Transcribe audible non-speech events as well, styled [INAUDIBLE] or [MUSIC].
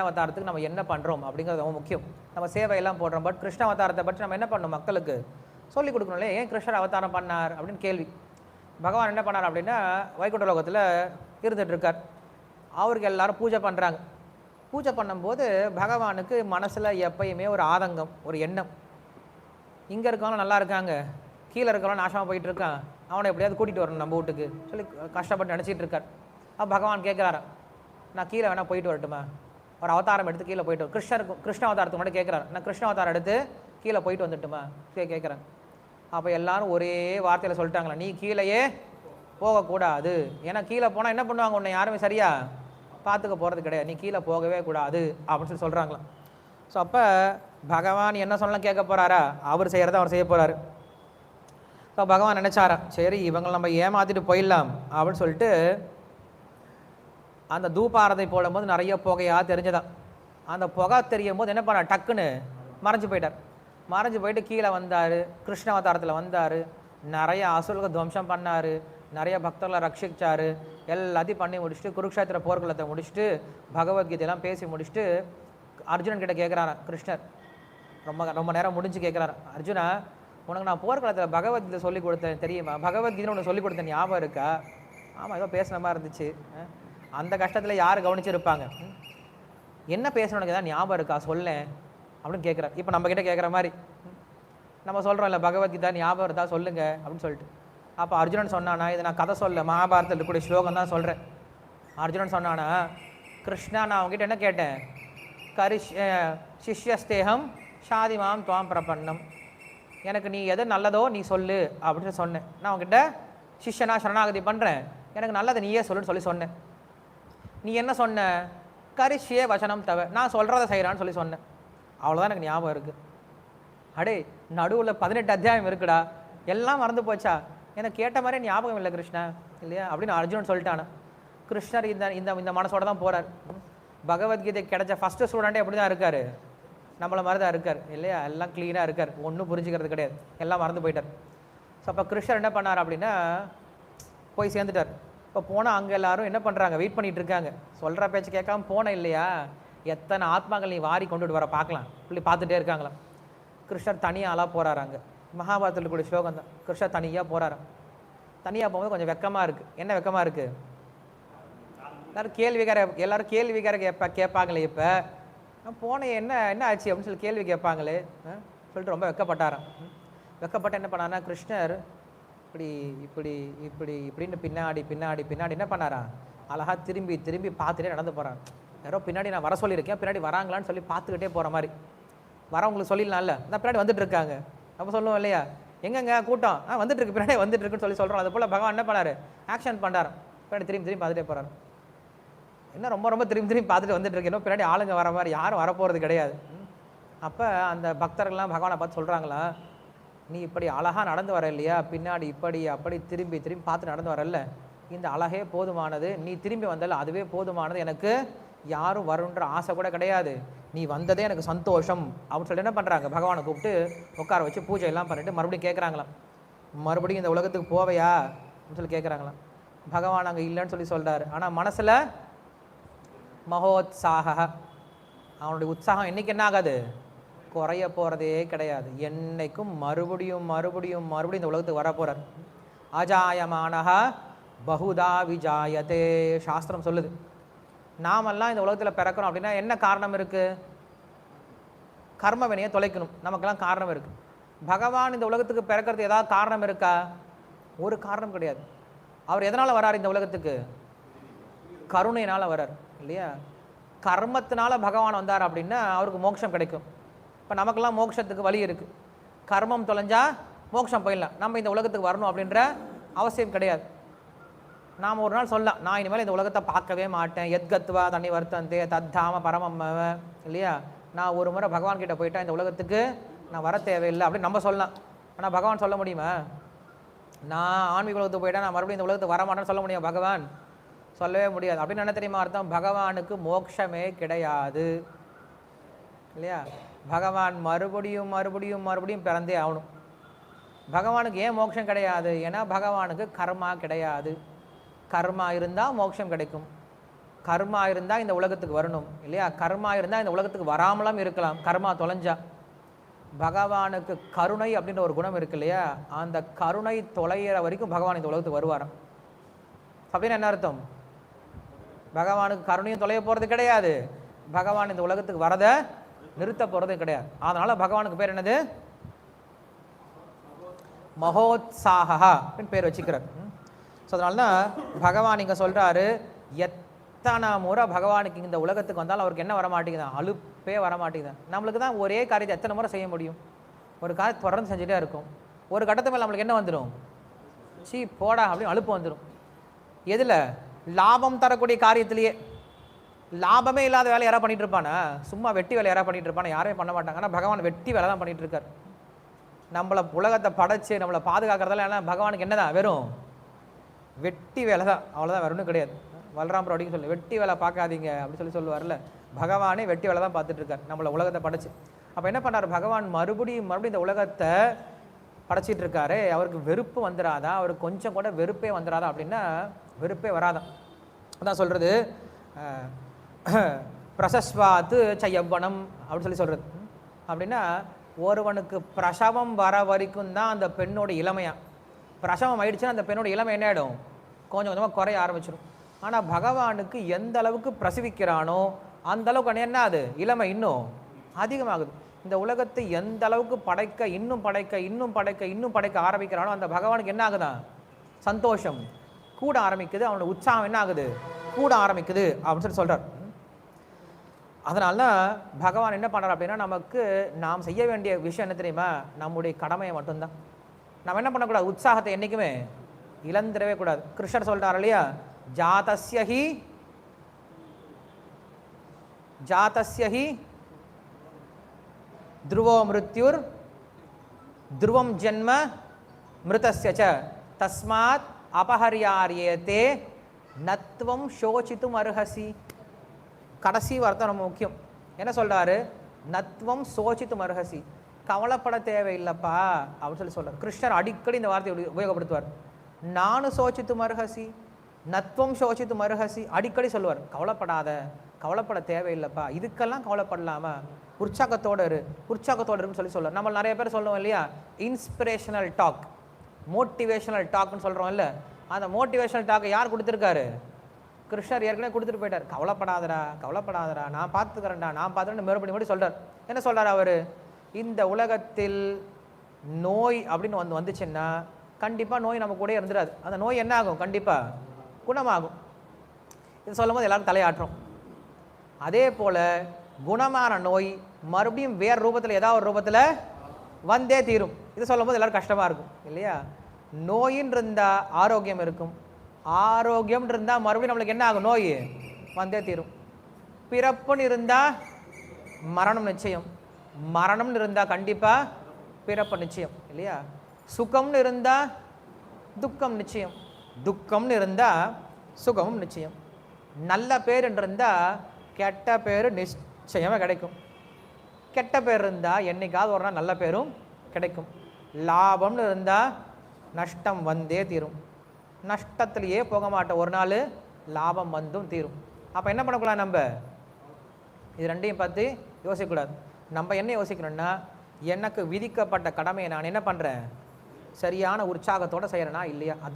அவதாரத்துக்கு நம்ம என்ன பண்ணுறோம் அப்படிங்கிறது ரொம்ப முக்கியம். நம்ம சேவையெல்லாம் போடுறோம். பட் கிருஷ்ண அவதாரத்தை பற்றி நம்ம என்ன பண்ணணும் மக்களுக்கு? சொல்லிக் கொடுக்கணும்ல ஏன் கிருஷ்ணர் அவதாரம் பண்ணார் அப்படின்னு கேள்வி. பகவான் என்ன பண்ணார் அப்படின்னா வைகுண்ட லோகத்தில் இருந்துகிட்ருக்கார் அவருக்கு எல்லாரும் பூஜை பண்ணுறாங்க பூஜை பண்ணும்போது பகவானுக்கு மனசில் எப்பயுமே ஒரு ஆதங்கம் ஒரு எண்ணம். இங்கே இருக்கவங்களும் நல்லா இருக்காங்க. கீழே இருக்கவங்களும் நாசமாக போயிட்டு இருக்கான் அவனை எப்படியாவது கூட்டிகிட்டு வரணும் நம்ம வீட்டுக்கு. சொல்லி கஷ்டப்பட்டு நினச்சிட்டு இருக்கார் அப்போ பகவான் கேட்குறாரு நான் கீழே வேணால் போயிட்டு வரட்டுமா? ஒரு அவதாரம் எடுத்து கீழே போயிட்டு கிருஷ்ணருக்கு கிருஷ்ண அவதாரத்துக்கு மட்டும் கேட்குறாரு நான் கிருஷ்ண அவதாரம் எடுத்து கீழே போயிட்டு வந்துட்டுமா? கே கேட்குறாங்க அப்போ எல்லாரும் ஒரே வார்த்தையில் சொல்லிட்டாங்களா நீ கீழேயே போகக்கூடாது. ஏன்னா கீழே போனால் என்ன பண்ணுவாங்க? உன்னை யாருமே சரியா பார்த்துக்க போகிறது கிடையாது. நீ கீழே போகவே கூடாது அப்படின்னு சொல்லி சொல்கிறாங்களாம் ஸோ அப்போ பகவான் என்ன சொல்லலாம் கேட்க போகிறாரா அவர் செய்கிறத அவர் செய்ய போகிறாரு ஸோ பகவான் நினச்சாரா சரி இவங்களை நம்ம ஏமாற்றிட்டு போயிடலாம் அப்படின்னு சொல்லிட்டு அந்த தூபாரதை போடும்போது நிறைய புகையாக தெரிஞ்சதான் அந்த புகை தெரியும் போது என்ன பண்ண டக்குன்னு மறைஞ்சு போயிட்டார். மறைஞ்சு போயிட்டு கீழே வந்தார் கிருஷ்ண அவதாரத்தில் வந்தார் நிறைய அசுல்க துவம்சம் பண்ணார் நிறைய பக்தர்களை ரட்சிச்சார் எல்லாத்தையும் பண்ணி முடிச்சுட்டு குருக்ஷேத்திர போர்க்களத்தை முடிச்சுட்டு பகவத்கீதையெல்லாம் பேசி முடிச்சுட்டு அர்ஜுனன் கிட்ட கேட்குறாராம் கிருஷ்ணர் ரொம்ப ரொம்ப நேரம் முடிஞ்சு கேட்குறாரு அர்ஜுனா உனக்கு நான் போர்க்களத்தில் பகவத்கீதை சொல்லி கொடுத்தேன் தெரியுமா? பகவத்கீதை உனக்கு சொல்லி கொடுத்தேன் ஞாபகம் இருக்கா? ஆமாம் ஏதோ பேசுன மாதிரி இருந்துச்சு. அந்த கஷ்டத்தில் யார் கவனிச்சிருப்பாங்க? என்ன பேசணும் உனக்கு ஏதாவது ஞாபகம் இருக்கா? சொல்லேன். அப்படின்னு கேட்குறாரு இப்போ நம்மக்கிட்ட கேட்குற மாதிரி. நம்ம சொல்கிறோம் இல்லை பகவத்கீதா ஞாபகம் இருந்தால் சொல்லுங்க அப்படின்னு சொல்லிட்டு. அப்போ அர்ஜுனன் சொன்னானா இதை நான் கதை சொல்ல மகாபாரதத்தில் இருக்கக்கூடிய ஸ்லோகம் தான் சொல்கிறேன் அர்ஜுனன் சொன்னானா கிருஷ்ணா நான் அவங்ககிட்ட என்ன கேட்டேன்? கரிஷ் அஹ், சிஷ்யஸ்தேகம் ஷாதிமாம் துவாம் பிரபன்னம். எனக்கு நீ எது நல்லதோ நீ சொல்லு அப்படின்னு சொன்னேன். நான் உங்ககிட்ட சிஷ்யனா சரணாகதி பண்ணுறேன் எனக்கு நல்லதை நீயே சொல்லுன்னு சொல்லி சொன்னேன். நீ என்ன சொன்ன? கரிஷிய வசனம் தவ. நான் சொல்கிறத செய்கிறான்னு சொல்லி சொன்னேன் அவ்வளோதான் எனக்கு ஞாபகம் இருக்குது அடே நடுவில் பதினெட்டு அத்தியாயம் இருக்குடா. எல்லாம் மறந்து போச்சா? எனக்கு கேட்ட மாதிரி ஞாபகம் இல்லை கிருஷ்ணா. இல்லையா? அப்படின்னு அர்ஜுனன் சொல்லிட்டானா. கிருஷ்ணர் இந்த இந்த இந்த மனசோட தான் போறார். பகவத்கீதை கிடைச்ச ஃபஸ்ட்டு ஸ்டூடெண்ட்டே அப்படி தான் இருக்காரு. நம்மளை மாதிரி தான் இருக்கார். இல்லையா? எல்லாம் க்ளீனாக இருக்கார். ஒன்றும் புரிஞ்சுக்கிறது கிடையாது. எல்லாம் மறந்து போயிட்டார். ஸோ அப்போ கிருஷ்ணர் என்ன பண்ணார் அப்படின்னா போய் சேர்ந்துட்டார். இப்போ போனால் அங்கே எல்லாரும் என்ன பண்ணுறாங்க வெயிட் பண்ணிட்டு இருக்காங்க. சொல்கிற பேச்சு கேட்காம போன இல்லையா? எத்தனை ஆத்மாக்கள் நீ வாரி கொண்டுட்டு வர பார்க்கலாம். இப்படி பார்த்துட்டே இருக்காங்களாம். கிருஷ்ணர் தனியாக ஆளாக போகிறாரு அங்கே. மகாபாரதத்தில் கூட ஸ்லோகம் தான். கிருஷ்ணர் தனியாக போகிறாரு தனியாக போகும்போது கொஞ்சம் வெக்கமாக இருக்குது என்ன வெக்கமாக இருக்குது எல்லாரும் கேள்விக்கார எல்லாரும் கேள்விக்கார கேட்ப கேட்பாங்களே இப்போ. நான் போனேன் என்ன என்ன ஆச்சு அப்படின்னு சொல்லி கேள்வி கேட்பாங்களே? ஆ? சொல்லிட்டு ரொம்ப வெக்கப்பட்டாராம். ம். வெக்கப்பட்டு என்ன பண்ணாருன்னா கிருஷ்ணர் இப்படி இப்படி இப்படி இப்படின்னு பின்னாடி பின்னாடி பின்னாடி என்ன பண்ணாரான் அழகா திரும்பி திரும்பி பார்த்துட்டே நடந்து போகிறான் யாரோ பின்னாடி நான் வர சொல்லியிருக்கேன் பின்னாடி வராங்களான்னு சொல்லி பார்த்துக்கிட்டே போகிற மாதிரி. வரவங்களுக்கு சொல்லிடலாம்ல. இந்த பின்னாடி வந்துட்டு இருக்காங்க. அப்போ சொல்லுவோம் இல்லையா? எங்கெங்க? கூட்டம். ஆ வந்துட்டு இருக்கு. பின்னாடி வந்துட்டு இருக்குன்னு சொல்லி சொல்கிறோம் அது போல் பகவான் என்ன பண்ணார்? ஆக்ஷன் பண்ணார் பின்னாடி திரும்பி திரும்பி பார்த்துட்டே போகிறாரு என்ன ரொம்ப ரொம்ப திரும்பி திரும்பி பார்த்துட்டு வந்துட்டு இருக்கு. பின்னாடி ஆளுங்க வர மாதிரி யாரும் வரப்போகிறது கிடையாது. அப்போ அந்த பக்தர்கள்லாம் பகவானை பார்த்து சொல்கிறாங்களா நீ இப்படி அழகாக நடந்து வர இல்லையா பின்னாடி இப்படி அப்படி திரும்பி திரும்பி பார்த்து நடந்து வரல இந்த அழகே போதுமானது. நீ திரும்பி வந்தால அதுவே போதுமானது. எனக்கு யாரும் வரும்ன்ற ஆசை கூட கிடையாது. நீ வந்ததே எனக்கு சந்தோஷம். அப்படின்னு சொல்லி என்ன பண்ணுறாங்க பகவானை கூப்பிட்டு உட்கார வச்சு பூஜை எல்லாம் பண்ணிட்டு மறுபடியும் கேட்குறாங்களாம் மறுபடியும் இந்த உலகத்துக்கு போவையா? அப்படின்னு சொல்லி கேட்குறாங்களாம் பகவான் அங்கே இல்லைன்னு சொல்லி சொல்கிறார் ஆனால் மனசில் மகோத்சாக அவனுடைய உற்சாகம் என்றைக்கு என்ன ஆகாது? குறைய போகிறதே கிடையாது. என்னைக்கும் மறுபடியும் மறுபடியும் மறுபடியும் இந்த உலகத்துக்கு வரப்போகிறார் அஜாயமானகா அஜாயமானஹா பகுதா விஜாயதே. சாஸ்திரம் சொல்லுது. நாமெல்லாம் இந்த உலகத்தில் பிறக்கிறோம் அப்படின்னா என்ன காரணம் இருக்குது கர்ம வினையை தொலைக்கணும். நமக்கெல்லாம் காரணம் இருக்குது பகவான் இந்த உலகத்துக்கு பிறக்கிறது ஏதாவது காரணம் இருக்கா? ஒரு காரணம் கிடையாது. அவர் எதனால் வரார் இந்த உலகத்துக்கு? கருணையினால் வரார். இல்லையா? கர்மத்தினால பகவான் வந்தார் அப்படின்னா அவருக்கு மோட்சம் கிடைக்கும். இப்போ நமக்கெல்லாம் மோட்சத்துக்கு வழி இருக்குது கர்மம் தொலைஞ்சா மோட்சம் போயிடலாம். நம்ம இந்த உலகத்துக்கு வரணும் அப்படின்ற அவசியம் கிடையாது. நாம் ஒரு நாள் சொல்லலாம் நான் இனிமேல் இந்த உலகத்தை பார்க்கவே மாட்டேன். எத்கத்வா தண்ணி வருத்தந்தே தத்தாம பரமம் இல்லையா? நான் ஒரு முறை பகவான் கிட்ட இந்த உலகத்துக்கு நான் வர தேவையில்லை அப்படின்னு நம்ம சொல்லலாம். ஆனால் பகவான் சொல்ல முடியுமா? நான் ஆன்மீக உலகத்துக்கு போயிட்டேன் நான் மறுபடியும் இந்த உலகத்துக்கு வர மாட்டேன்னு சொல்ல முடியும் பகவான்? சொல்லவே முடியாது. அப்படின்னு என்ன தெரியுமா அர்த்தம்? பகவானுக்கு மோட்சமே கிடையாது. இல்லையா? பகவான் மறுபடியும் மறுபடியும் மறுபடியும் பிறந்தே ஆகணும். பகவானுக்கு ஏன் மோட்சம் கிடையாது? ஏன்னா பகவானுக்கு கர்மா கிடையாது. கர்மா இருந்தால் மோட்சம் கிடைக்கும். கர்மா இருந்தால் இந்த உலகத்துக்கு வரணும் இல்லையா? கர்மா இருந்தால் இந்த உலகத்துக்கு வராமலாம் இருக்கலாம். கர்மா தொலைஞ்சா. பகவானுக்கு கருணை அப்படின்ற ஒரு குணம் இருக்கு இல்லையா? அந்த கருணை தொலைகிற வரைக்கும் பகவான் இந்த உலகத்துக்கு வருவாராம். அப்படின்னு என்ன அர்த்தம்? பகவானுக்கு கருணையும் தொலைய போகிறது கிடையாது. பகவான் இந்த உலகத்துக்கு வரதை நிறுத்த போகிறது கிடையாது. அதனால் பகவானுக்கு பேர் என்னது? மகோத்சாகா அப்படின்னு பேர் வச்சுக்கிறார். ஸோ அதனால தான் பகவான் இங்கே சொல்கிறாரு எத்தனை முறை பகவானுக்கு இந்த உலகத்துக்கு வந்தாலும் அவருக்கு என்ன வர அழுப்பே அலுப்பே வர நம்மளுக்கு தான் ஒரே காரியத்தை எத்தனை முறை செய்ய முடியும்? ஒரு காரியத்தை தொடர்ந்து செஞ்சுட்டே இருக்கும். ஒரு கட்டத்து மேலே நம்மளுக்கு என்ன வந்துடும் சீ போடா அப்படின்னு அலுப்பு வந்துடும் எதில்? லாபம் தரக்கூடிய காரியத்திலேயே. லாபமே இல்லாத வேலை யாராவது பண்ணிட்டு இருப்பானா? சும்மா வெட்டி வேலை யாராவது பண்ணிட்டு இருப்பானா? யாரையும் பண்ண மாட்டாங்க ஆனால் பகவான் வெட்டி வேலை தான் பண்ணிட்டு இருக்கார். நம்மளை உலகத்தை படைச்சு நம்மளை பாதுகாக்கிறதெல்லாம் ஏன்னா பகவானுக்கு என்னதான்? வெறும் வெட்டி வேலை தான். அவ்வளோதான் வேற ஒன்றும் கிடையாது. வல்ராம் அப்படின்னு சொல்லி வெட்டி வேலை பார்க்காதீங்க அப்படின்னு சொல்லி சொல்லுவார்ல. பகவானே வெட்டி வேலை தான் பார்த்துட்டு இருக்கார் நம்மளை உலகத்தை படைச்சு. அப்போ என்ன பண்ணார்? பகவான் மறுபடியும் மறுபடியும் இந்த உலகத்தை படைச்சிட்டு இருக்காரு. அவருக்கு வெறுப்பு வந்துடாதா அவருக்கு கொஞ்சம் கூட வெறுப்பே வந்துடாதா அப்படின்னா வெறுப்பே வராதான் அதான் சொல்கிறது [CLEARS THROAT] பிரசஸ்வாத்து சயவ்வனம் அப்படின்னு சொல்லி சொல்கிறது அப்படின்னா ஒருவனுக்கு பிரசவம் வர வரைக்கும் தான் அந்த பெண்ணோட இளமையாக பிரசவம் ஆயிடுச்சுன்னா அந்த பெண்ணோட இளமை என்ன ஆகிடும் கொஞ்சம் கொஞ்சமாக குறைய ஆரம்பிச்சிடும் ஆனால் பகவானுக்கு எந்த அளவுக்கு பிரசவிக்கிறானோ அந்த அளவுக்கு என்ன அது இளமை இன்னும் அதிகமாகுது. இந்த உலகத்தை எந்த அளவுக்கு படைக்க இன்னும் படைக்க இன்னும் படைக்க இன்னும் படைக்க ஆரம்பிக்கிறானோ அந்த பகவானுக்கு என்ன ஆகுதான் சந்தோஷம். கூட ஆரம்பிக்குது அவனோட உற்சாகம் என்ன ஆகுது? கூட ஆரம்பிக்குது அப்படின்னு சொல்லி சொல்கிறார் அதனால பகவான் என்ன பண்ணுறார் அப்படின்னா நமக்கு நாம் செய்ய வேண்டிய விஷயம் என்ன தெரியுமா? நம்முடைய கடமையை மட்டும்தான். நம்ம என்ன பண்ணக்கூடாது? உற்சாகத்தை என்றைக்குமே இழந்துடவே கூடாது. கிருஷ்ணர் சொல்கிறார் இல்லையா? ஜாதஸ்யஹி ஜாதஸ்யஹி ஜாதஸ்ய ஹி த்ருவோ மிருத்யுர் த்ருவம் ஜென்ம மிருதஸ்ய ச தஸ்மாத் அபஹரியாரியத்தே நத்வம் சோசித்தும் அருகசி கடைசி வார்த்தை ரொம்ப முக்கியம். என்ன சொல்கிறாரு நத்வம் சோசித்து அருகசி கவலைப்பட தேவையில்லைப்பா அப்படின்னு சொல்லி சொல்கிறார் கிருஷ்ணர் அடிக்கடி இந்த வார்த்தையை உபயோகப்படுத்துவார். நானும் சோசித்து மருகசி நத்வம் சோசித்து மருகசி அடிக்கடி சொல்லுவார். கவலைப்படாத கவலைப்பட தேவையில்லைப்பா. இதுக்கெல்லாம் கவலைப்படலாமா? உற்சாகத்தோடு இரு. உற்சாகத்தோட இருக்குன்னு சொல்லி சொல்லுவார். நம்ம நிறைய பேர் சொல்லுவோம் இல்லையா? இன்ஸ்பிரேஷனல் டாக் மோட்டிவேஷனல் டாக்னு சொல்கிறோம் இல்லை அந்த மோட்டிவேஷனல் டாக்கை யார் கொடுத்துருக்காரு? கிருஷ்ணர் ஏற்கனவே கொடுத்துட்டு போயிட்டார். கவலைப்படாதடா கவலைப்படாதடா. நான் பார்த்துக்கிறேன்டா நான் பார்த்துக்கிறேன் மறுபடியும் மறுபடி சொல்கிறார் என்ன சொல்கிறார் அவர்? இந்த உலகத்தில் நோய் அப்படின்னு வந்து வந்துச்சுன்னா கண்டிப்பாக நோய் நம்ம கூட இருந்துடாது அந்த நோய் என்ன ஆகும்? கண்டிப்பாக குணமாகும். இது சொல்லும் போது எல்லோரும் தலையாற்றும் அதே போல் குணமான நோய் மறுபடியும் வேறு ரூபத்தில் ஏதாவது ஒரு ரூபத்தில் வந்தே தீரும். இது சொல்லும் போது எல்லாரும் கஷ்டமாக இருக்கும் இல்லையா? நோயின்னு இருந்தால் ஆரோக்கியம் இருக்கும். ஆரோக்கியம் இருந்தால் மறுபடியும் நம்மளுக்கு என்ன ஆகும்? நோய் வந்தே தீரும். பிறப்புன்னு இருந்தால் மரணம் நிச்சயம். மரணம்னு இருந்தால் கண்டிப்பாக பிறப்பு நிச்சயம் இல்லையா? சுகம்னு இருந்தால் துக்கம் நிச்சயம். துக்கம்னு இருந்தால் சுகமும் நிச்சயம். நல்ல பேர் இருந்தால் கெட்ட பேர் நிச்சயமாக கிடைக்கும். கெட்ட பேர் இருந்தால் என்னைக்காவது ஒரு நாள் நல்ல பேரும் கிடைக்கும். லாபம்னு இருந்தால் நஷ்டம் வந்தே தீரும். நஷ்டத்திலேயே போக மாட்டோம் ஒரு நாள் லாபம் வந்தும் தீரும். அப்போ என்ன பண்ணக்கூடாது நம்ம? இது ரெண்டையும் பார்த்து யோசிக்கக்கூடாது. நம்ம என்ன யோசிக்கணும்னா எனக்கு விதிக்கப்பட்ட கடமையை நான் என்ன பண்ணுறேன் சரியான உற்சாகத்தோடு செய்கிறேனா இல்லையா? அதான்